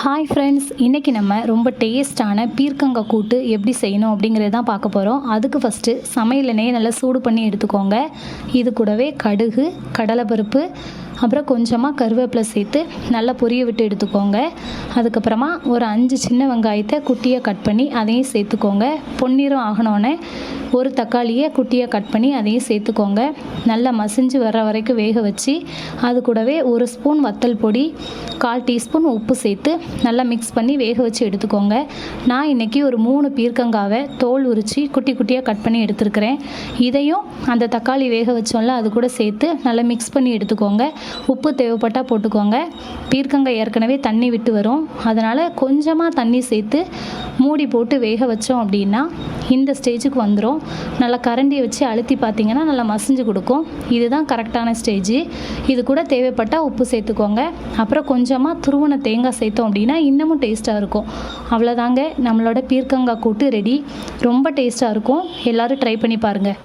Hi friends இன்றைக்கி நம்ம ரொம்ப டேஸ்ட்டான பீர்க்கங்காய் கூட்டு எப்படி செய்யணும் அப்படிங்கிறது தான் பார்க்க போகிறோம் அதுக்கு ஃபஸ்ட்டு சமையல் எண்ணெயை நல்லா சூடு பண்ணி எடுத்துக்கோங்க. இது கூடவே கடுகு கடலைப்பருப்பு அப்புறம் கொஞ்சமாக கருவேப்பிலை சேர்த்து நல்லா பொரிய விட்டு எடுத்துக்கோங்க. அதுக்கப்புறமா ஒரு அஞ்சு சின்ன வெங்காயத்தை குட்டியாக கட் பண்ணி அதையும் சேர்த்துக்கோங்க. பொன்னிறம் ஆகணோன்னே ஒரு தக்காளியை குட்டியாக கட் பண்ணி அதையும் சேர்த்துக்கோங்க. நல்லா மசிஞ்சு வர வரைக்கும் வேக வச்சு அது கூடவே ஒரு ஸ்பூன் வத்தல் பொடி கால் டீஸ்பூன் உப்பு சேர்த்து நல்லா மிக்ஸ் பண்ணி வேக வச்சு எடுத்துக்கோங்க. நான் இன்றைக்கி ஒரு மூணு பீர்க்கங்காவை தோல் உரித்து குட்டி குட்டியாக கட் பண்ணி எடுத்துருக்கிறேன். இதையும் அந்த தக்காளி வேக வச்சோம்ல அது கூட சேர்த்து நல்லா மிக்ஸ் பண்ணி எடுத்துக்கோங்க. உப்பு தேவைப்பட்டால் போட்டுக்கோங்க. பீர்க்கங்காய் ஏற்கனவே தண்ணி விட்டு வரும். அதனால் கொஞ்சமாக தண்ணி சேர்த்து மூடி போட்டு வேக வச்சோம் அப்படின்னா இந்த ஸ்டேஜுக்கு வந்துடும் நல்லா கரண்டியை வச்சு அழுத்தி பார்த்தீங்கன்னா நல்லா மசிஞ்சு கொடுக்கும். இதுதான் கரெக்டான ஸ்டேஜ். இது கூட தேவைப்பட்டால் உப்பு சேர்த்துக்கோங்க. அப்புறம் கொஞ்சமாக துருவன தேங்காய் சேர்த்தோம் அப்படின்னா இன்னமும் டேஸ்ட்டாக இருக்கும். அவ்வளோதாங்க நம்மளோட பீர்க்கங்காய் கூட்டு ரெடி ரொம்ப டேஸ்ட்டாக இருக்கும். எல்லோரும் ட்ரை பண்ணி பாருங்கள்